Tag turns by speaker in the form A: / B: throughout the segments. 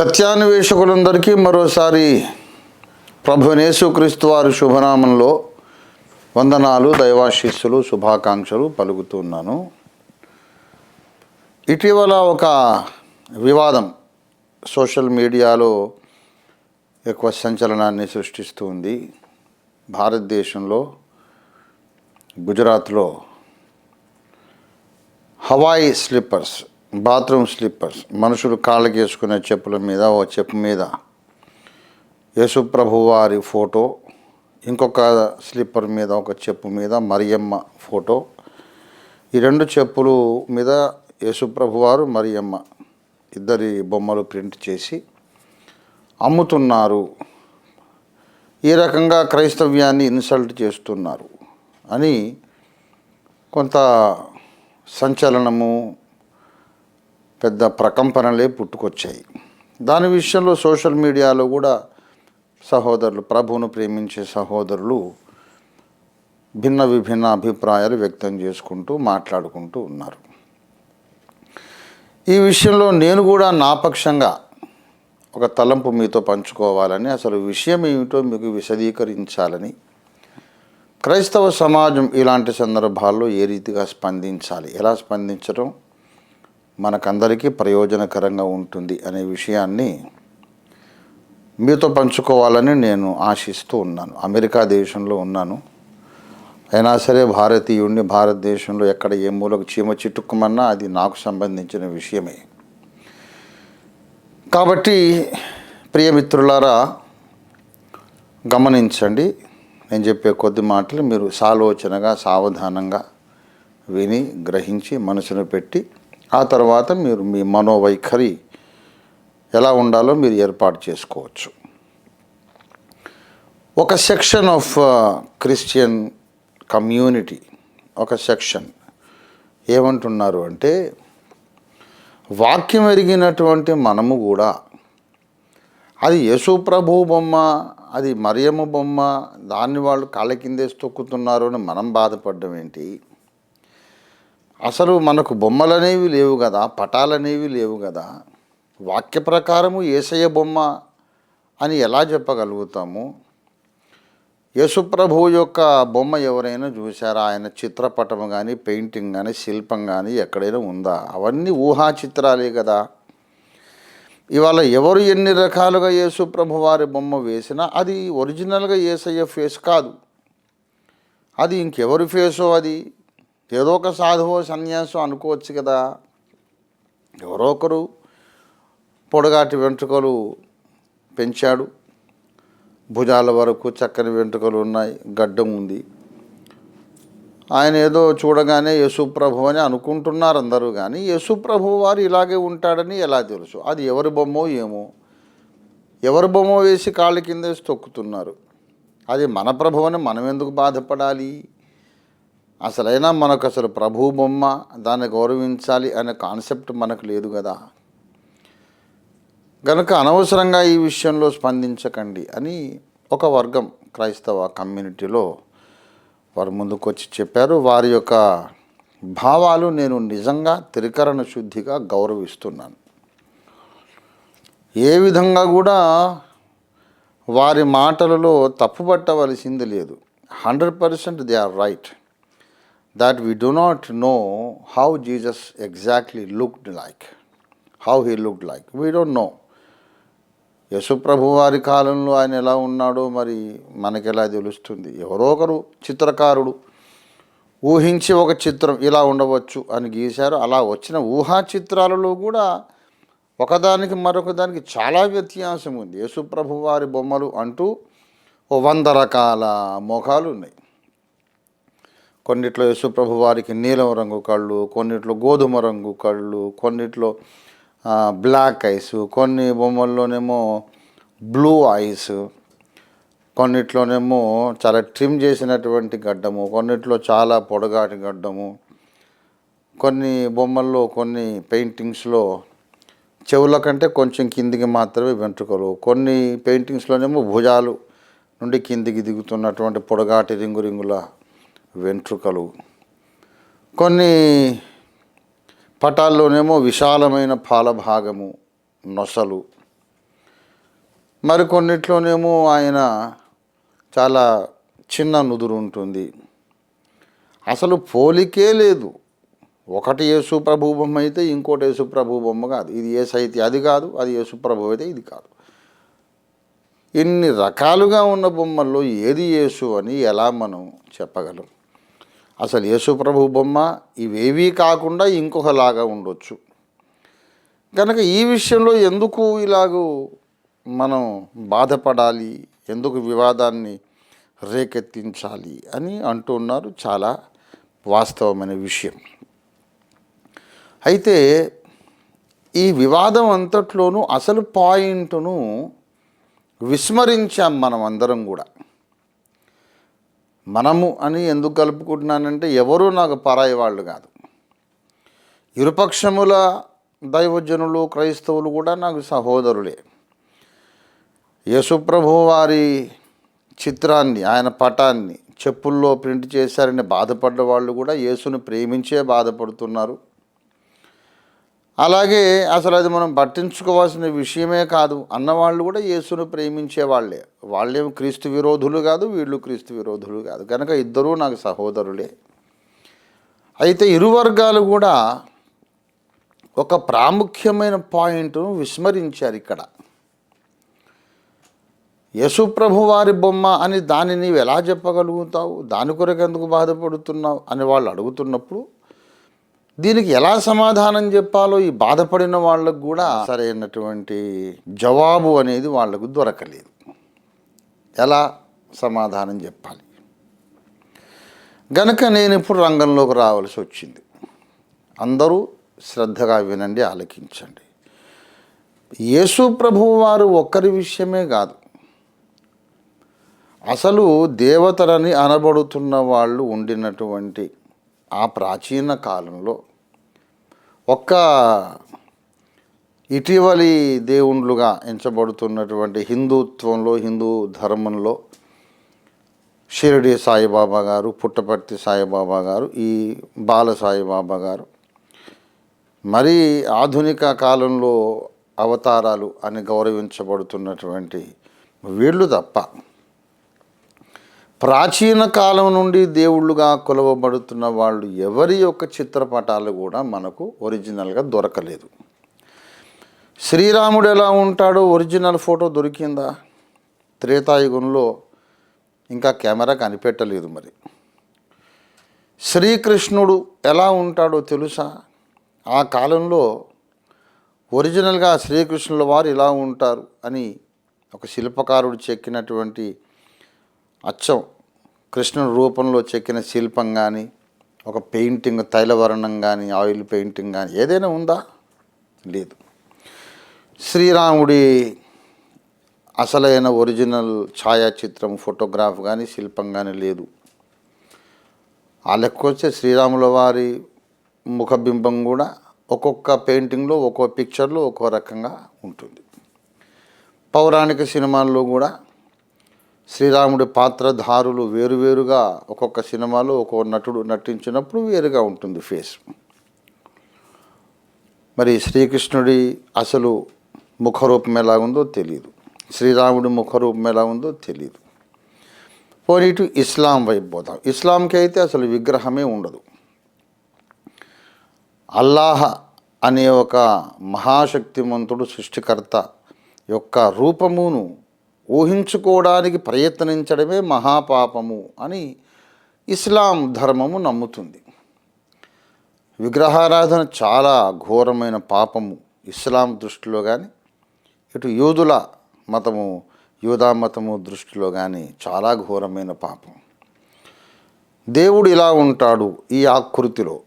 A: సత్యాన్వేషకులందరికీ మరోసారి ప్రభునేసుక్రీస్తు వారి శుభనామంలో వందనాలు దైవాశీస్సులు శుభాకాంక్షలు పలుకుతున్నాను ఇటీవల ఒక వివాదం సోషల్ మీడియాలో ఎక్కువ సంచలనాన్ని సృష్టిస్తుంది భారతదేశంలో గుజరాత్లో హవాయి స్లిప్పర్స్ బాత్రూమ్ స్లిప్పర్స్ మనుషులు కాళ్ళకి వేసుకునే చెప్పుల మీద ఓ చెప్పు మీద. యేసుప్రభు వారి ఫోటో ఇంకొక స్లిప్పర్ మీద ఒక చెప్పు మీద మరియమ్మ ఫోటో. ఈ రెండు చెప్పులు మీద యేసుప్రభు వారు మరియమ్మ ఇద్దరి బొమ్మలు ప్రింట్ చేసి అమ్ముతున్నారు. ఈ రకంగా క్రైస్తవ్యాన్ని ఇన్సల్ట్ చేస్తున్నారు అని కొంత సంచలనము పెద్ద ప్రకంపనలే పుట్టుకొచ్చాయి. దాని విషయంలో సోషల్ మీడియాలో కూడా సహోదరులు ప్రభువును ప్రేమించే సహోదరులు భిన్న విభిన్న అభిప్రాయాలు వ్యక్తం చేసుకుంటూ మాట్లాడుకుంటూ ఉన్నారు. ఈ విషయంలో నేను కూడా నాపక్షంగా ఒక తలంపు మీతో పంచుకోవాలని అసలు విషయం ఏమిటో మీకు విశదీకరించాలని క్రైస్తవ సమాజం ఇలాంటి సందర్భాల్లో ఏ రీతిగా స్పందించాలి? ఎలా స్పందించడం మనకందరికీ ప్రయోజనకరంగా ఉంటుంది అనే విషయాన్ని మీతో పంచుకోవాలని నేను ఆశిస్తూ ఉన్నాను. అమెరికా దేశంలో ఉన్నాను. అయినా సరే భారతీయుడిని భారతదేశంలో ఎక్కడ ఏ మూలకు చీమ చిట్టుకుమన్నా అది నాకు సంబంధించిన విషయమే. కాబట్టి ప్రియమిత్రులారా గమనించండి. నేను చెప్పే కొద్ది మాటలు మీరు సాలోచనగా సావధానంగా విని గ్రహించి మనసును పెట్టి ఆ తర్వాత మీరు మీ మనోవైఖరి ఎలా ఉండాలో మీరు ఏర్పాటు చేసుకోవచ్చు. ఒక సెక్షన్ ఆఫ్ క్రిస్టియన్ కమ్యూనిటీ ఒక సెక్షన్ ఏమంటున్నారు అంటే వాక్యం ఎరిగినటువంటి మనము కూడా అది యశు ప్రభు బొమ్మ అది మరియమ్మ బొమ్మ దాన్ని వాళ్ళు కాళ్ళ కిందేసి తొక్కుతున్నారు అని మనం బాధపడడం ఏంటి? అసలు మనకు బొమ్మలనేవి లేవు కదా పటాలనేవి లేవు కదా వాక్య ప్రకారము ఏసయ్య బొమ్మ అని ఎలా చెప్పగలుగుతాము? యేసుప్రభువు యొక్క బొమ్మ ఎవరైనా చూసారా ఆయన చిత్రపటం కానీ పెయింటింగ్ కానీ శిల్పం కానీ ఎక్కడైనా ఉందా? అవన్నీ ఊహా చిత్రాలే కదా. ఇవాళ ఎవరు ఎన్ని రకాలుగా యేసుప్రభు వారి బొమ్మ వేసినా అది ఒరిజినల్గా ఏసయ్య ఫేస్ కాదు. అది ఇంకెవరి ఫేసో అది? ఏదో ఒక సాధువు సన్యాసం అనుకోవచ్చు కదా. ఎవరో ఒకరు పొడగాటి వెంట్రుకలు పెంచాడు. భుజాల వరకు చక్కని వెంట్రుకలు ఉన్నాయి. గడ్డం ఉంది. ఆయన ఏదో చూడగానే యేసుప్రభు అని అనుకుంటున్నారు అందరూ కానీ యేసుప్రభు వారు ఇలాగే ఉంటాడని ఎలా తెలుసు? అది ఎవరి బొమ్మో ఏమో? ఎవరి బొమ్మ వేసి కాళ్ళ కింద వేసి తొక్కుతున్నారు? అది మన ప్రభు మనం ఎందుకు బాధపడాలి? అసలైనా మనకు అసలు ప్రభు బొమ్మ దాన్ని గౌరవించాలి అనే కాన్సెప్ట్ మనకు లేదు కదా. గనుక అనవసరంగా ఈ విషయంలో స్పందించకండి అని ఒక వర్గం క్రైస్తవ కమ్యూనిటీలో వారు ముందుకొచ్చి చెప్పారు. వారి యొక్క భావాలు నేను నిజంగా త్రికరణ శుద్ధిగా గౌరవిస్తున్నాను. ఏ విధంగా కూడా వారి మాటలలో తప్పుపట్టవలసింది లేదు. Hundred percent they are right. That we do not know how Jesus exactly looked like, how he looked like. We don't know. యశుప్రభు వారి కాలంలో ఆయన ఎలా ఉన్నాడో మరి మనకి ఎలా తెలుస్తుంది? ఎవరో ఒకరు చిత్రకారుడు. ఊహించి ఒక చిత్రం ఇలా ఉండవచ్చు అని గీశారు. అలా వచ్చిన ఊహా చిత్రాలలో కూడా ఒకదానికి మరొక దానికి చాలా వ్యత్యాసం ఉంది. యేసుప్రభు వారి బొమ్మలు అంటూ ఓ వంద రకాల మొఖాలు ఉన్నాయి. కొన్నిట్లో యేసుప్రభు వారికి నీలం రంగు కళ్ళు కొన్నిట్లో గోధుమ రంగు కళ్ళు కొన్నిట్లో బ్లాక్ ఐస్ కొన్ని బొమ్మల్లోనేమో బ్లూ ఐస్ కొన్నిట్లోనేమో చాలా ట్రిమ్ చేసినటువంటి గడ్డము కొన్నిట్లో చాలా పొడగాటి గడ్డము కొన్ని బొమ్మల్లో కొన్ని పెయింటింగ్స్లో చెవుల కంటే కొంచెం కిందికి మాత్రమే వెంట్రుకలు కొన్ని పెయింటింగ్స్లోనేమో భుజాలు నుండి కిందికి దిగుతున్నటువంటి పొడగాటి రింగు రింగుల వెంట్రుకలు. కొన్ని పటాల్లోనేమో విశాలమైన పాలభాగము నొసలు. మరికొన్నిట్లోనేమో ఆయన చాలా చిన్న నుదురు ఉంటుంది. అసలు పోలికే లేదు. ఒకటి యేసు ప్రభు బొమ్మ అయితే ఇంకోటి యేసు ప్రభు బొమ్మ కాదు. ఇది ఏసు అయితే అది కాదు. అది యేసు ప్రభు అయితే ఇది కాదు. ఇన్ని రకాలుగా ఉన్న బొమ్మల్లో ఏది యేసు అని ఎలా మనం చెప్పగలం? అసలు యేసు ప్రభు బొమ్మ ఇవేవీ కాకుండా ఇంకొకలాగా ఉండొచ్చు. కనుక ఈ విషయంలో ఎందుకు ఇలాగూ మనం బాధపడాలి? ఎందుకు వివాదాన్ని రేకెత్తించాలి? అని అంటున్నారు చాలా వాస్తవమైన విషయం. అయితే ఈ వివాదం అంతట్లోనూ అసలు పాయింట్ను విస్మరించాం మనం అందరం కూడా. మనము అని ఎందుకు కలుపుకుంటున్నానంటే ఎవరూ నాకు పరాయి వాళ్ళు కాదు. ఇరుపక్షముల దైవజనులు క్రైస్తవులు కూడా నాకు సహోదరులే. యేసుప్రభు వారి చిత్రాన్ని ఆయన పటాన్ని చెప్పుల్లో ప్రింట్ చేశారని బాధపడ్డ వాళ్ళు కూడా యేసును ప్రేమించే బాధపడుతున్నారు. అలాగే అసలు అది మనం పట్టించుకోవాల్సిన విషయమే కాదు. అన్నవాళ్ళు కూడా యేసును ప్రేమించే వాళ్ళే. వాళ్ళేం క్రీస్తు విరోధులు కాదు వీళ్ళు క్రీస్తు విరోధులు కాదు. కనుక ఇద్దరూ నాకు సహోదరులే. అయితే ఇరు వర్గాలు కూడా ఒక ప్రాముఖ్యమైన పాయింట్ను విస్మరించారు ఇక్కడ. యశుప్రభు వారి బొమ్మ అని దాన్ని నీవు ఎలా చెప్పగలుగుతావు? దాని కొరకు ఎందుకు బాధపడుతున్నావు? అని వాళ్ళు అడుగుతున్నప్పుడు దీనికి ఎలా సమాధానం చెప్పాలో ఈ బాధపడిన వాళ్ళకు కూడా సరైనటువంటి జవాబు అనేది వాళ్ళకు దొరకలేదు. ఎలా సమాధానం చెప్పాలి? గనుక నేను ఇప్పుడు రంగంలోకి రావాల్సి వచ్చింది. అందరూ శ్రద్ధగా వినండి ఆలకించండి. యేసు ప్రభువు వారు ఒక్కరి విషయమే కాదు. అసలు దేవతలని అనబడుతున్న వాళ్ళు ఉండినటువంటి ఆ ప్రాచీన కాలంలో ఒక్క ఇటీవలి దేవుళ్ళుగా ఎంచబడుతున్నటువంటి హిందుత్వంలో హిందూ ధర్మంలో షిరిడి సాయిబాబా గారు పుట్టపర్తి సాయిబాబా గారు ఈ బాల సాయిబాబా గారు. మరి ఆధునిక కాలంలో అవతారాలు అని గౌరవించబడుతున్నటువంటి వీళ్ళు తప్ప ప్రాచీన కాలం నుండి దేవుళ్ళుగా కొలవబడుతున్న వాళ్ళు ఎవరి యొక్క చిత్రపటాలు కూడా మనకు ఒరిజినల్గా దొరకలేదు. శ్రీరాముడు ఎలా ఉంటాడో ఒరిజినల్ ఫోటో దొరికిందా? త్రేతాయుగంలో ఇంకా కెమెరా కనిపెట్టలేదు మరి. శ్రీకృష్ణుడు ఎలా ఉంటాడో తెలుసా? ఆ కాలంలో ఒరిజినల్గా శ్రీకృష్ణుల వారు ఇలా ఉంటారు అని ఒక శిల్పకారుడు చెక్కినటువంటి అచ్చం. కృష్ణుని రూపంలో చెక్కిన శిల్పం కానీ ఒక పెయింటింగ్ తైలవర్ణం కానీ ఆయిల్ పెయింటింగ్ కానీ ఏదైనా ఉందా? లేదు. శ్రీరాముడి అసలైన ఒరిజినల్ ఛాయాచిత్రం ఫోటోగ్రాఫ్ కానీ శిల్పం కానీ లేదు. ఆ లెక్కొచ్చే శ్రీరాముల వారి ముఖబింబం కూడా ఒక్కొక్క పెయింటింగ్లో ఒక్కో పిక్చర్లో ఒక్కో రకంగా ఉంటుంది. పౌరాణిక సినిమాల్లో కూడా శ్రీరాముడి పాత్రధారులు వేరువేరుగా ఒక్కొక్క సినిమాలో ఒక్కొక్క నటుడు నటించినప్పుడు వేరుగా ఉంటుంది ఫేస్. మరి శ్రీకృష్ణుడి అసలు ముఖరూపం ఎలా ఉందో తెలియదు శ్రీరాముడి ముఖరూపం ఎలా ఉందో తెలియదు పోనీ ఇటు ఇస్లాం వైపు పోతాం ఇస్లాంకి అయితే అసలు విగ్రహమే ఉండదు. అల్లాహ అనే ఒక మహాశక్తిమంతుడు సృష్టికర్త యొక్క రూపమును ఊహించుకోవడానికి ప్రయత్నించడమే మహాపాపము అని ఇస్లాం ధర్మము నమ్ముతుంది. విగ్రహారాధన చాలా ఘోరమైన పాపము ఇస్లాం దృష్టిలో కానీ ఇటు యూదుల మతము యూదా మతము దృష్టిలో కానీ చాలా ఘోరమైన పాపం. దేవుడు ఇలా ఉంటాడు ఈ ఆకృతిలో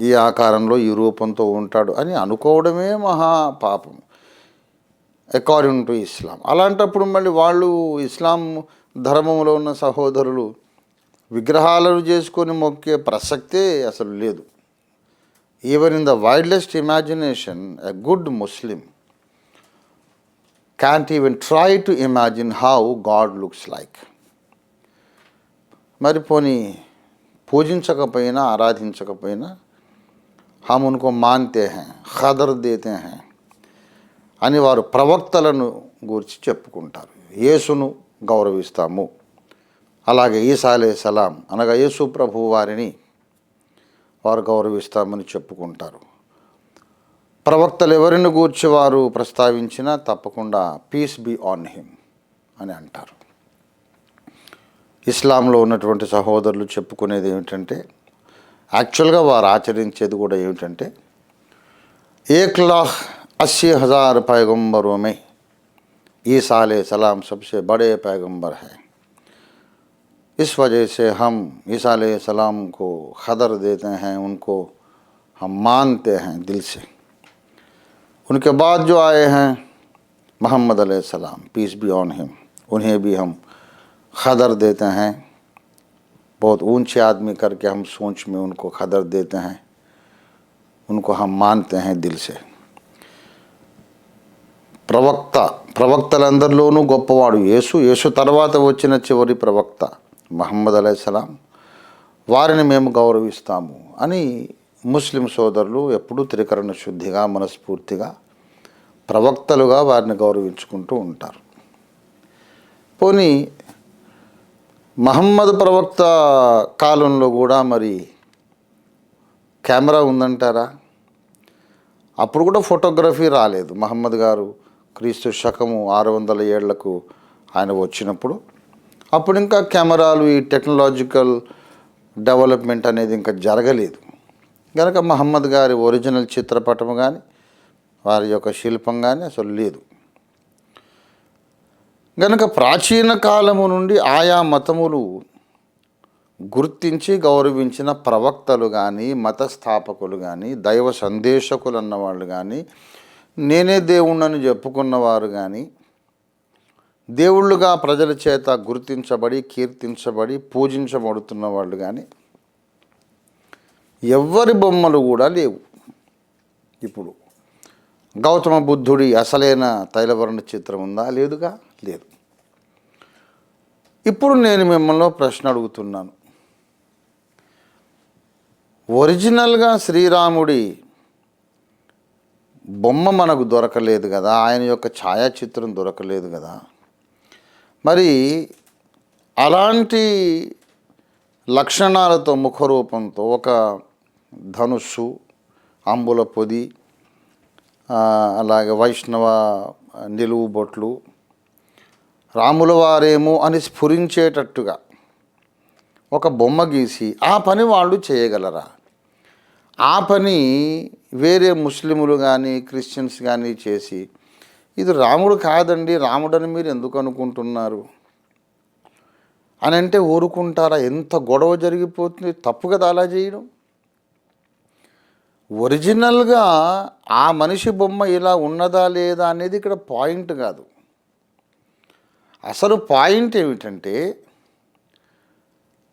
A: ఈ ఆకారంలో ఈ రూపంతో ఉంటాడు అని అనుకోవడమే మహా పాపం అకార్డింగ్ టు ఇస్లాం అలాంటప్పుడు మళ్ళీ వాళ్ళు ఇస్లాం ధర్మంలో ఉన్న సహోదరులు విగ్రహాలను చేసుకొని మొక్కే ప్రసక్తే అసలు లేదు even in the wildest imagination a good Muslim can't even try to imagine how God looks like మరి పోనీ పూజించకపోయినా ఆరాధించకపోయినా हम उनको मानते हैं ఖదర్ దేతే हैं అని వారు ప్రవక్తలను గురించి చెప్పుకుంటారు. యేసును గౌరవిస్తాము. అలాగే ఈసాలే సలాం అనగా యేసు ప్రభు వారిని వారు గౌరవిస్తామని చెప్పుకుంటారు. ప్రవక్తలు ఎవరిని గూర్చి వారు ప్రస్తావించినా తప్పకుండా పీస్ బి ఆన్ హిమ్ అని అంటారు. ఇస్లాంలో ఉన్నటువంటి సహోదరులు చెప్పుకునేది ఏమిటంటే యాక్చువల్గా వారు ఆచరించేది కూడా ఏమిటంటే ఏక్లాహ్ अस्सी हज़ार पैगम्बरों में ईसा सलाम सबसे बड़े पैगंबर हैं। इस वजह से हम ईसा सलाम को खदर देते हैं, उनको हम मानते हैं दिल से। उनके बाद जो आए हैं, मोहम्मद सलाम पीस बी ऑन हिम उन्हें भी हम खदर देते हैं। बहुत ऊँचे आदमी करके हम सोच में उनको खदर देते हैं, उनको हम मानते हैं दिल से। ప్రవక్త ప్రవక్తలందరిలోనూ గొప్పవాడు. యేసు యేసు తర్వాత వచ్చిన చివరి ప్రవక్త మహమ్మద్ అలైహిస్సలాం వారిని మేము గౌరవిస్తాము అని ముస్లిం సోదరులు ఎప్పుడూ త్రికరణ శుద్ధిగా మనస్ఫూర్తిగా ప్రవక్తలుగా వారిని గౌరవించుకుంటూ ఉంటారు. పోనీ మహమ్మద్ ప్రవక్త కాలంలో కూడా మరి కెమెరా ఉందంటారా? అప్పుడు కూడా ఫోటోగ్రఫీ రాలేదు మహమ్మద్ గారు. క్రీస్తు శకము ఆరు వందల ఏళ్ళకు ఆయన వచ్చినప్పుడు అప్పుడు ఇంకా కెమెరాలు ఈ టెక్నాలజికల్ డెవలప్మెంట్ అనేది ఇంకా జరగలేదు. కనుక మహమ్మద్ గారి ఒరిజినల్ చిత్రపటం కానీ వారి యొక్క శిల్పం కానీ అసలు లేదు. గనక ప్రాచీన కాలము నుండి ఆయా మతములు గుర్తించి గౌరవించిన ప్రవక్తలు కానీ మత స్థాపకులు కానీ దైవ సందేశకులు అన్నవాళ్ళు కానీ నేనే దేవుణ్ణని చెప్పుకున్నవారు కానీ దేవుళ్ళుగా ప్రజల చేత గుర్తించబడి కీర్తించబడి పూజించబడుతున్న వాళ్ళు కానీ ఎవ్వరి బొమ్మలు కూడా లేవు. ఇప్పుడు గౌతమ బుద్ధుడి అసలైన తైలవర్ణ చిత్రం ఉందా? లేదుగా? లేదు. ఇప్పుడు నేను మిమ్మల్ని ప్రశ్న అడుగుతున్నాను. ఒరిజినల్గా శ్రీరాముడి బొమ్మ మనకు దొరకలేదు కదా ఆయన యొక్క ఛాయాచిత్రం దొరకలేదు కదా. మరి అలాంటి లక్షణాలతో ముఖరూపంతో ఒక ధనుస్సు అంబుల పొది అలాగే వైష్ణవ నిలువు బొట్లు రాముల వారేమో అని స్ఫురించేటట్టుగా ఒక బొమ్మ గీసి ఆ పని వాళ్ళు చేయగలరా? ఆ పని వేరే ముస్లిములు కానీ క్రిస్టియన్స్ కానీ చేసి ఇది రాముడు కాదండి రాముడని మీరు ఎందుకు అనుకుంటున్నారు? అని అంటే ఊరుకుంటారా? ఎంత గొడవ జరిగిపోతుంది? తప్పు కదా అలా చేయడం. ఒరిజినల్గా ఆ మనిషి బొమ్మ ఇలా ఉన్నదా లేదా అనేది ఇక్కడ పాయింట్ కాదు. అసలు పాయింట్ ఏమిటంటే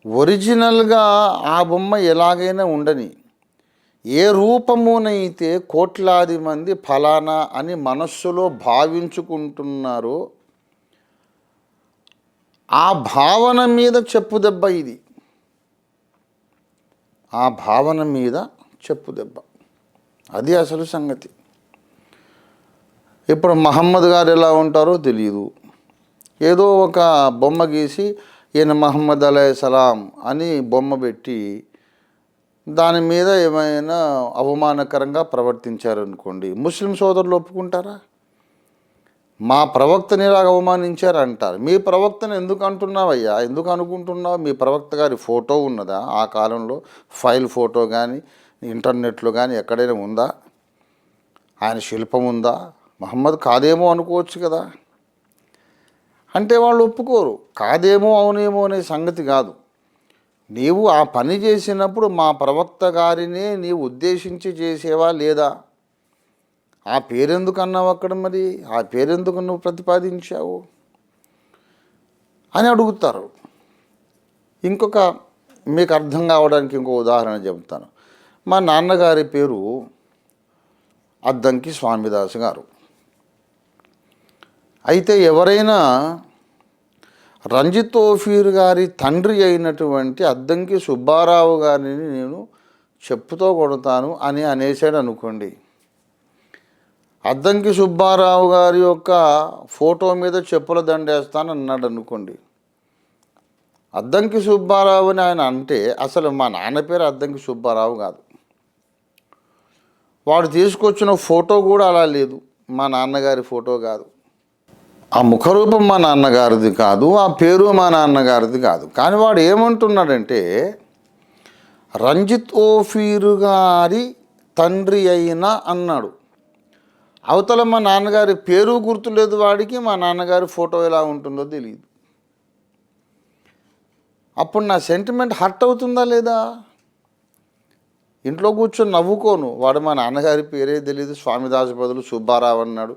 A: ఒరిజినల్గా ఆ బొమ్మ ఎలాగైనా ఉండని ఏ రూపమునైతే కోట్లాది మంది ఫలానా అని మనస్సులో భావించుకుంటున్నారో ఆ భావన మీద చెప్పు దెబ్బ ఇది. ఆ భావన మీద చెప్పు దెబ్బ. అది అసలు సంగతి. ఇప్పుడు మహమ్మద్ గారు ఎలా ఉంటారో తెలియదు ఏదో ఒక బొమ్మ గీసి ఈయన మహమ్మద్ అలై సలాం అని బొమ్మ పెట్టి దాని మీద ఏమైనా అవమానకరంగా ప్రవర్తించారనుకోండి ముస్లిం సోదరులు ఒప్పుకుంటారా? మా ప్రవక్తని ఇలాగ అవమానించారు అంటారు మీ ప్రవక్తను ఎందుకు అంటున్నావయ్యా? ఎందుకు అనుకుంటున్నావు? మీ ప్రవక్త గారి ఫోటో ఉన్నదా? ఆ కాలంలో ఫైల్ ఫోటో కానీ ఇంటర్నెట్లో కానీ ఎక్కడైనా ఉందా? ఆయన శిల్పం ఉందా? మహమ్మద్ కాదేమో అనుకోవచ్చు కదా. అంటే వాళ్ళు ఒప్పుకోరు. కాదేమో అవునేమో అనే సంగతి కాదు. నీవు ఆ పని చేసినప్పుడు మా ప్రవక్త గారినే నీవు ఉద్దేశించి చేసేవా లేదా? ఆ పేరెందుకు అన్నావు అక్కడ మరి? ఆ పేరెందుకు నువ్వు ప్రతిపాదించావు? అని అడుగుతారు. ఇంకొక మీకు అర్థం కావడానికి ఇంకో ఉదాహరణ చెబుతాను. మా నాన్నగారి పేరు అద్దంకి స్వామిదాస్ గారు. అయితే ఎవరైనా రంజిత్ ఓఫీర్ గారి తండ్రి అయినటువంటి అద్దంకి సుబ్బారావు గారిని నేను చెప్పుతో కొడతాను అని అనేసాడు అనుకోండి. అద్దంకి సుబ్బారావు గారి యొక్క ఫోటో మీద చెప్పుల దండేస్తాను అన్నాడు అనుకోండి. అద్దంకి సుబ్బారావు అని ఆయన అంటే అసలు మా నాన్న పేరు అద్దంకి సుబ్బారావు కాదు. వాడు తీసుకొచ్చిన ఫోటో కూడా అలా లేదు. మా నాన్నగారి ఫోటో కాదు. ఆ ముఖరూపం మా నాన్నగారిది కాదు ఆ పేరు మా నాన్నగారిది కాదు. కానీ వాడు ఏమంటున్నాడంటే రంజిత్ ఓఫీరు గారి తండ్రి అయినా అన్నాడు. అవతల మా నాన్నగారి పేరు గుర్తులేదు వాడికి మా నాన్నగారి ఫోటో ఎలా ఉంటుందో తెలియదు అప్పుడు నా సెంటిమెంట్ హర్ట్ అవుతుందా లేదా? ఇంట్లో కూర్చొని నవ్వుకోను. వాడు మా నాన్నగారి పేరే తెలియదు స్వామిదాస్ బదులు సుబ్బారావు అన్నాడు.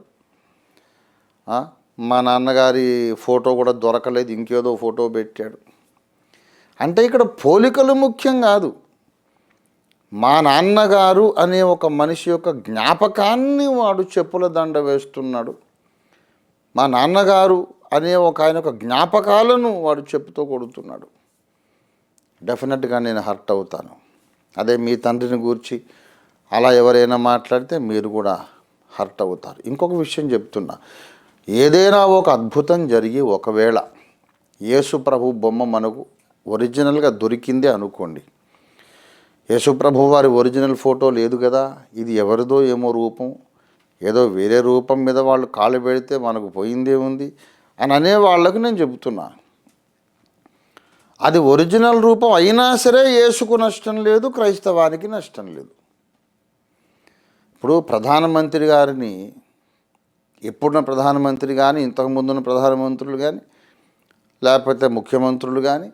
A: మా నాన్నగారి ఫోటో కూడా దొరకలేదు ఇంకేదో ఫోటో పెట్టాడు. అంటే ఇక్కడ పోలికలు ముఖ్యం కాదు. మా నాన్నగారు అనే ఒక మనిషి యొక్క జ్ఞాపకాన్ని వాడు చెప్పుల దండ వేస్తున్నాడు. మా నాన్నగారు అనే ఒక ఆయన యొక్క జ్ఞాపకాలను వాడు చెప్పుతో కొడుతున్నాడు. డెఫినెట్గా నేను హర్ట్ అవుతాను. అదే మీ తండ్రిని గూర్చి అలా ఎవరైనా మాట్లాడితే మీరు కూడా హర్ట్ అవుతారు. ఇంకొక విషయం చెప్తున్నా. ఏదైనా ఒక అద్భుతం జరిగి ఒకవేళ యేసుప్రభు బొమ్మ మనకు ఒరిజినల్గా దొరికింది అనుకోండి. యేసుప్రభు వారి ఒరిజినల్ ఫోటో లేదు కదా ఇది ఎవరిదో ఏమో రూపం ఏదో వేరే రూపం మీద వాళ్ళు కాలు పెడితే మనకు పోయిందే ఉంది అని అనే వాళ్ళకు నేను చెబుతున్నా. అది ఒరిజినల్ రూపం అయినా సరే యేసుకు నష్టం లేదు క్రైస్తవానికి నష్టం లేదు. ఇప్పుడు ప్రధానమంత్రి గారిని ఇప్పుడున్న ప్రధానమంత్రి కానీ ఇంతకు ముందున్న ప్రధానమంత్రులు కానీ లేకపోతే ముఖ్యమంత్రులు కానీ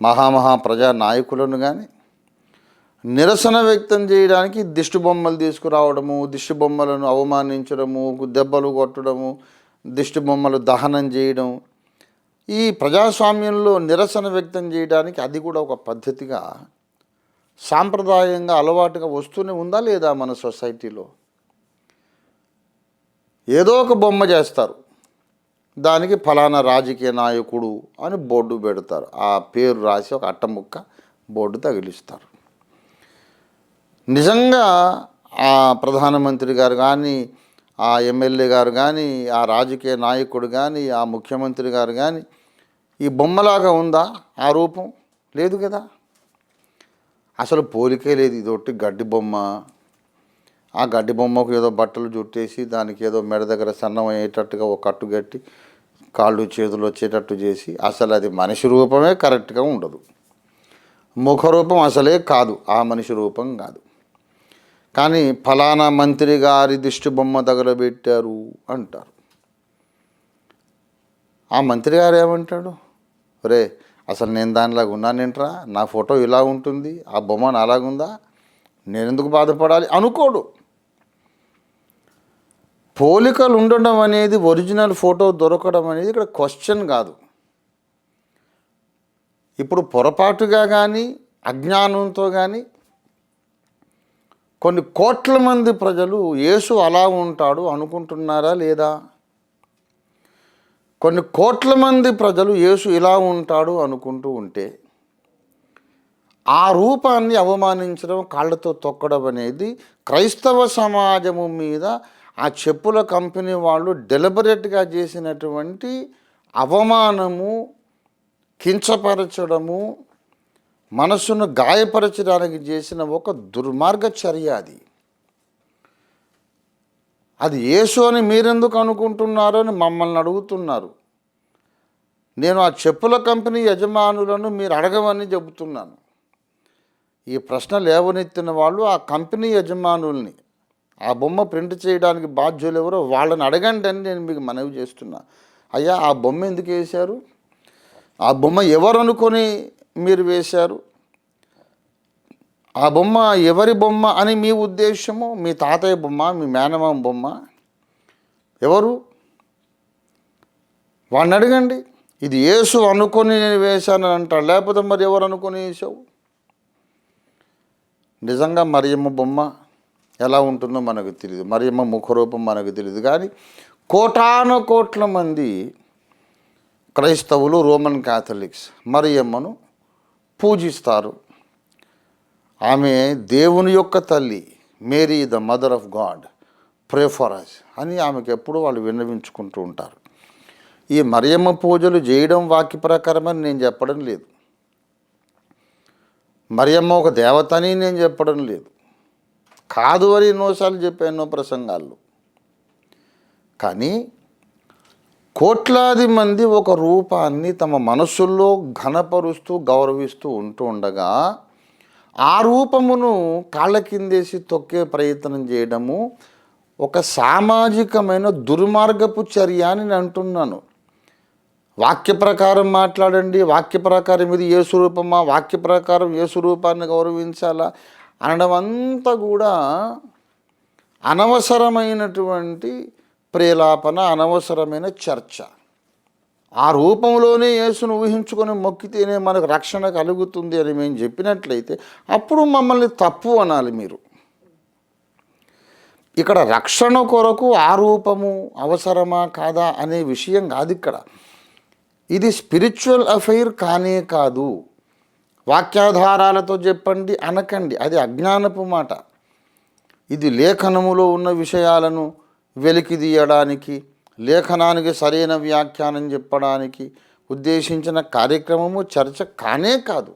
A: మహామహా ప్రజా నాయకులను కానీ నిరసన వ్యక్తం చేయడానికి దిష్టి బొమ్మలు తీసుకురావడము దిష్టి బొమ్మలను అవమానించడము దెబ్బలు కొట్టడము దిష్టి బొమ్మలు దహనం చేయడం ఈ ప్రజాస్వామ్యంలో నిరసన వ్యక్తం చేయడానికి అది కూడా ఒక పద్ధతిగా సాంప్రదాయంగా అలవాటుగా వస్తూనే ఉందా లేదా మన సొసైటీలో? ఏదో ఒక బొమ్మ చేస్తారు. దానికి ఫలానా రాజకీయ నాయకుడు అని బోర్డు పెడతారు. ఆ పేరు రాసి ఒక అట్టముక్క బోర్డు తగిలిస్తారు. నిజంగా ఆ ప్రధానమంత్రి గారు కానీ ఆ ఎమ్మెల్యే గారు కానీ ఆ రాజకీయ నాయకుడు కానీ ఆ ముఖ్యమంత్రి గారు కానీ ఈ బొమ్మలాగా ఉందా ఆ రూపం? లేదు కదా. అసలు పోలికే లేదు. ఇదొట్టి గడ్డి బొమ్మ. ఆ గడ్డి బొమ్మకు ఏదో బట్టలు జుట్టేసి దానికి ఏదో మెడ దగ్గర సన్నం అయ్యేటట్టుగా ఒక కట్టు కట్టి కాళ్ళు చేతులు వచ్చేటట్టు చేసి అసలు అది మనిషి రూపమే కరెక్ట్గా ఉండదు. ముఖ రూపం అసలే కాదు ఆ మనిషి రూపం కాదు. కానీ ఫలానా మంత్రి గారి దిష్టి బొమ్మ తగలబెట్టారు అంటారు. ఆ మంత్రి గారు ఏమంటాడు? రే అసలు నేను దానిలాగా ఉన్నానేంట్రా నా ఫోటో ఇలా ఉంటుంది ఆ బొమ్మ నాలాగుందా? నేను ఎందుకు బాధపడాలి? అనుకోడు. పోలికలు ఉండడం అనేది ఒరిజినల్ ఫోటో దొరకడం అనేది ఇక్కడ క్వశ్చన్ కాదు. ఇప్పుడు పొరపాటుగా కానీ అజ్ఞానంతో కానీ కొన్ని కోట్ల మంది ప్రజలు యేసు అలా ఉంటాడు అనుకుంటున్నారా లేదా? కొన్ని కోట్ల మంది ప్రజలు యేసు ఇలా ఉంటాడు అనుకుంటూ ఉంటే ఆ రూపాన్ని అవమానించడం కాళ్ళతో తొక్కడం అనేది క్రైస్తవ సమాజము మీద ఆ చెప్పుల కంపెనీ వాళ్ళు డెలిబరేట్గా చేసినటువంటి అవమానము కించపరచడము మనసును గాయపరచడానికి చేసిన ఒక దుర్మార్గ చర్య అది. అది యేసు అని మీరెందుకు అనుకుంటున్నారు అని మమ్మల్ని అడుగుతున్నారు. నేను ఆ చెప్పుల కంపెనీ యజమానులను మీరు అడగమని చెబుతున్నాను. ఈ ప్రశ్న లేవనెత్తిన వాళ్ళు ఆ కంపెనీ యజమానుల్ని ఆ బొమ్మ ప్రింట్ చేయడానికి బాధ్యులు ఎవరో వాళ్ళని అడగండి అని నేను మీకు మనవి చేస్తున్నా. అయ్యా ఆ బొమ్మ ఎందుకు వేశారు? ఆ బొమ్మ ఎవరు అనుకొని మీరు వేశారు? ఆ బొమ్మ ఎవరి బొమ్మ అని మీ ఉద్దేశము? మీ తాతయ్య బొమ్మ మీ మేనమామ బొమ్మ? ఎవరు? వాడిని అడగండి. ఇది యేసు అనుకొని నేను వేశాను అంటాడు. లేకపోతే మరి ఎవరు అనుకొని వేసావు నిజంగా మరియమ్మ బొమ్మ ఎలా ఉంటుందో మనకు తెలియదు మరియమ్మ ముఖరూపం మనకు తెలియదు కానీ కోటాను కోట్ల మంది క్రైస్తవులు రోమన్ క్యాథలిక్స్ మరియమ్మను పూజిస్తారు. ఆమె దేవుని యొక్క తల్లి Mary the mother of God pray for us అని ఆమెకు ఎప్పుడు వాళ్ళు విన్నవించుకుంటూ ఉంటారు. ఈ మరియమ్మ పూజలు చేయడం వాక్య ప్రకారమని నేను చెప్పడం లేదు. మరియమ్మ ఒక దేవత అని నేను చెప్పడం లేదు. కాదు అని ఎన్నోసార్లు చెప్పాను ఎన్నో ప్రసంగాల్లో. కానీ కోట్లాది మంది ఒక రూపాన్ని తమ మనసుల్లో ఘనపరుస్తూ గౌరవిస్తూ ఉంటూ ఉండగా ఆ రూపమును కాళ్ళ కిందేసి తొక్కే ప్రయత్నం చేయడము ఒక సామాజికమైన దుర్మార్గపు చర్య అని నేను అంటున్నాను. వాక్య ప్రకారం మాట్లాడండి వాక్య ప్రకారం ఇది ఏ స్వరూపమా వాక్య ప్రకారం ఏ స్వరూపాన్ని గౌరవించాలా? అనడం అంతా కూడా అనవసరమైనటువంటి ప్రేలాపన అనవసరమైన చర్చ. ఆ రూపంలోనే యేసును ఊహించుకొని మొక్కితేనే మనకు రక్షణ కలుగుతుంది అని మేము చెప్పినట్లయితే అప్పుడు మమ్మల్ని తప్పు అనాలి మీరు. ఇక్కడ రక్షణ కొరకు ఆ రూపము అవసరమా కాదా అనే విషయం కాదు ఇక్కడ. ఇది స్పిరిచువల్ అఫైర్ కానే కాదు. వాక్యాధారాలతో చెప్పండి అనకండి. అది అజ్ఞానపు మాట. ఇది లేఖనములో ఉన్న విషయాలను వెలికిదీయడానికి లేఖనానికి సరైన వ్యాఖ్యానం చెప్పడానికి ఉద్దేశించిన కార్యక్రమము చర్చ కానే కాదు.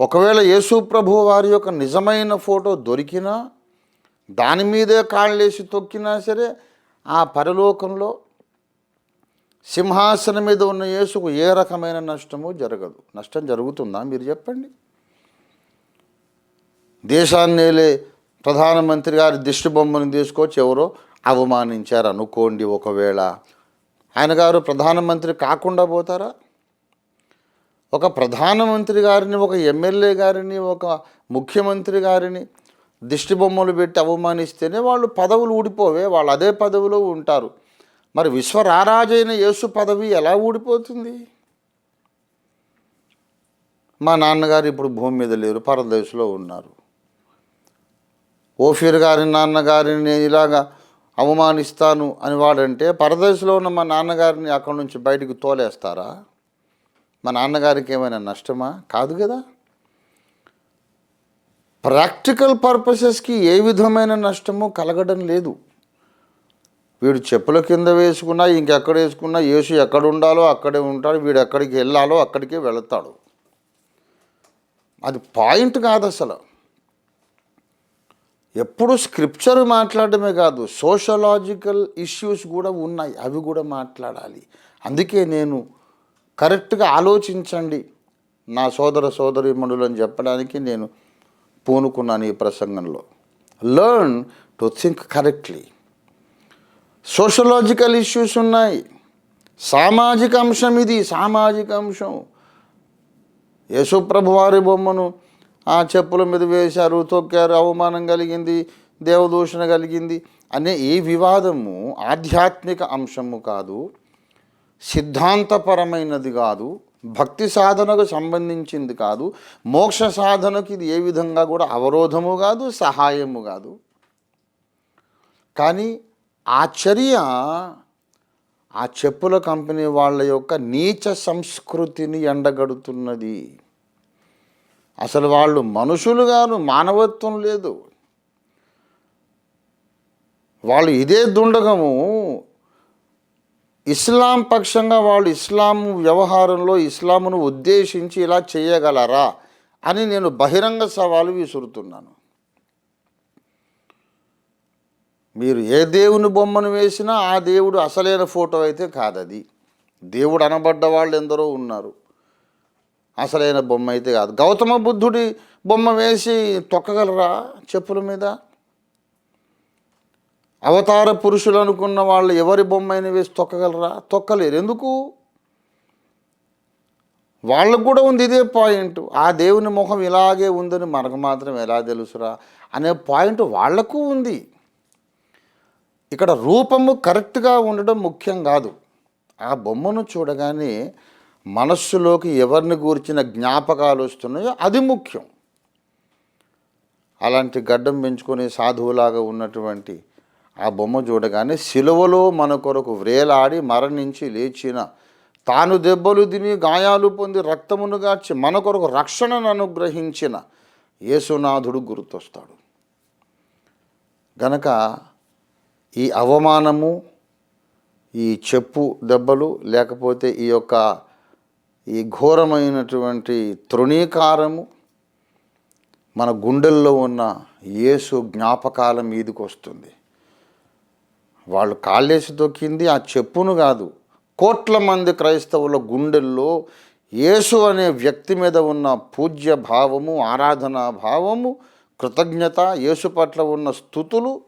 A: ఒకవేళ యేసుప్రభు వారి యొక్క నిజమైన ఫోటో దొరికినా దాని మీదే కాళ్ళేసి తొక్కినా సరే ఆ పరలోకంలో సింహాసనం మీద ఉన్న యేసుకు ఏ రకమైన నష్టము జరగదు. నష్టం జరుగుతుందా? మీరు చెప్పండి. దేశాన్నేలే ప్రధానమంత్రి గారి దిష్టి బొమ్మను తీసుకొచ్చి ఎవరో అవమానించారు అనుకోండి ఒకవేళ. ఆయన గారు ప్రధానమంత్రి కాకుండా పోతారా? ఒక ప్రధానమంత్రి గారిని ఒక ఎమ్మెల్యే గారిని ఒక ముఖ్యమంత్రి గారిని దిష్టి బొమ్మలు పెట్టి అవమానిస్తేనే వాళ్ళు పదవులు ఊడిపోవే వాళ్ళు అదే పదవిలో ఉంటారు. మరి విశ్వరారాజైన యేసు పదవి ఎలా ఊడిపోతుంది? మా నాన్నగారు ఇప్పుడు భూమి మీద లేరు పరదేశంలో ఉన్నారు. ఓఫీర్ గారి నాన్నగారిని నేను ఇలాగా అవమానిస్తాను అని వాడంటే పరదేశంలో ఉన్న మా నాన్నగారిని అక్కడి నుంచి బయటికి తోలేస్తారా? మా నాన్నగారికి ఏమైనా నష్టమా? కాదు కదా. ప్రాక్టికల్ పర్పసెస్కి ఏ విధమైన నష్టము కలగడం లేదు. వీడు చెప్పుల కింద వేసుకున్నా ఇంకెక్కడ వేసుకున్నా యేసు ఎక్కడ ఉండాలో అక్కడే ఉంటాడు వీడు ఎక్కడికి వెళ్ళాలో అక్కడికే వెళతాడు. అది పాయింట్ కాదు అసలు. ఎప్పుడు స్క్రిప్చర్ మాట్లాడమే కాదు సోషలాజికల్ ఇష్యూస్ కూడా ఉన్నాయి అవి కూడా మాట్లాడాలి. అందుకే నేను కరెక్ట్గా ఆలోచించండి. నా సోదర సోదరి అని చెప్పడానికి నేను పూనుకున్నాను ఈ ప్రసంగంలో. Learn to think correctly sociological issues ఉన్నాయి. సామాజిక అంశం ఇది సామాజిక అంశం. యేసుప్రభు వారి బొమ్మను ఆ చెప్పుల మీద వేశారు తొక్కారు అవమానం కలిగింది దేవదూషణ కలిగింది అనే ఈ వివాదము ఆధ్యాత్మిక అంశము కాదు సిద్ధాంతపరమైనది కాదు భక్తి సాధనకు సంబంధించింది కాదు మోక్ష సాధనకు ఇది ఏ విధంగా కూడా అవరోధము కాదు సహాయము కాదు. కానీ ఆ చర్య ఆ చెప్పుల కంపెనీ వాళ్ళ యొక్క నీచ సంస్కృతిని ఎండగడుతున్నది. అసలు వాళ్ళు మనుషులుగాను మానవత్వం లేదు. వాళ్ళు ఇదే దుండగము. ఇస్లాం పక్షంగా వాళ్ళు ఇస్లాం వ్యవహారంలో ఇస్లామును ఉద్దేశించి ఇలా చేయగలరా అని నేను బహిరంగ సవాలు విసురుతున్నాను. మీరు ఏ దేవుని బొమ్మను వేసినా ఆ దేవుడు అసలైన ఫోటో అయితే కాదది. దేవుడు అనబడ్డ వాళ్ళు ఎందరో ఉన్నారు. అసలైన బొమ్మ అయితే కాదు. గౌతమ బుద్ధుడి బొమ్మ వేసి తొక్కగలరా చెప్పుల మీద? అవతార పురుషులు అనుకున్న వాళ్ళు ఎవరి బొమ్మ అయినా వేసి తొక్కగలరా? తొక్కలేరు. ఎందుకు? వాళ్ళకు కూడా ఉంది ఇదే పాయింట్. ఆ దేవుని ముఖం ఇలాగే ఉందని మనకు మాత్రం ఎలా తెలుసురా? అనే పాయింట్ వాళ్ళకు ఉంది. ఇక్కడ రూపము కరెక్ట్గా ఉండడం ముఖ్యం కాదు. ఆ బొమ్మను చూడగానే మనస్సులోకి ఎవరిని గూర్చిన జ్ఞాపకాలు వస్తున్నాయో అది ముఖ్యం. అలాంటి గడ్డం పెంచుకొని సాధువులాగా ఉన్నటువంటి ఆ బొమ్మ చూడగానే సిలువలో మన కొరకు వ్రేలాడి మరణించి లేచిన తాను దెబ్బలు తిని గాయాలు పొంది రక్తమును గార్చి మన కొరకు రక్షణను అనుగ్రహించిన యేసునాథుడు గుర్తొస్తాడు. గనక ఈ అవమానము ఈ చెప్పు దెబ్బలు లేకపోతే ఈ యొక్క ఈ ఘోరమైనటువంటి తృణీకారము మన గుండెల్లో ఉన్న యేసు జ్ఞాపకాల మీదకి వస్తుంది. వాళ్ళు కాళ్ళేసి తొక్కింది ఆ చెప్పును కాదు కోట్ల మంది క్రైస్తవుల గుండెల్లో యేసు అనే వ్యక్తి మీద ఉన్న పూజ్య భావము ఆరాధనా భావము కృతజ్ఞత యేసు పట్ల ఉన్న స్థుతులు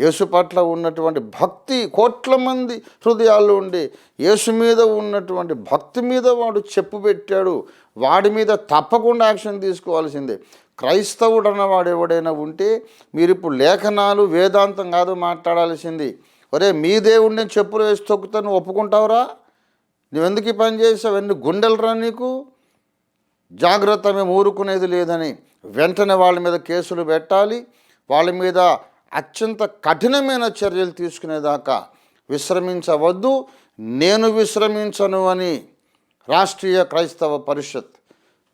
A: యేసు పట్ల ఉన్నటువంటి భక్తి కోట్ల మంది హృదయాల్లో ఉండి యేసు మీద ఉన్నటువంటి భక్తి మీద వాడు చెప్పు పెట్టాడు. వాడి మీద తప్పకుండా యాక్షన్ తీసుకోవాల్సిందే. క్రైస్తవుడు అన్నవాడు ఎవడైనా ఉంటే మీరు ఇప్పుడు లేఖనాలు వేదాంతం కాదు మాట్లాడాల్సింది. ఒరే మీ దేవుడిని చెప్పులు వేసి తొక్కుతా నువ్వు ఒప్పుకుంటావురా? నువ్వెందుకు ఈ పని చేసావు? ఎన్ని గుండెలరా నీకు? జాగ్రత్త మేము ఊరుకునేది లేదని వెంటనే వాళ్ళ మీద కేసులు పెట్టాలి. వాళ్ళ మీద అత్యంత కఠినమైన చర్యలు తీసుకునేదాకా విశ్రమించవద్దు. నేను విశ్రమించను అని రాష్ట్రీయ క్రైస్తవ పరిషత్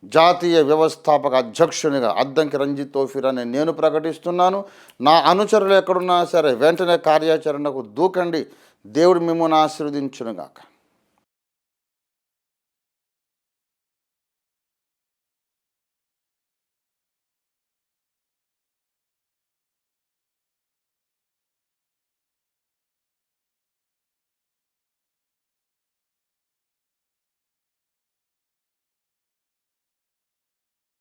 A: జాతీయ వ్యవస్థాపక అధ్యక్షునిగా అద్దంకి రంజిత్ తోఫీర్ అని నేను ప్రకటిస్తున్నాను. నా అనుచరులు ఎక్కడున్నా సరే వెంటనే కార్యాచరణకు దూకండి. దేవుడు మిమ్మల్ని ఆశీర్వదించునుగాక.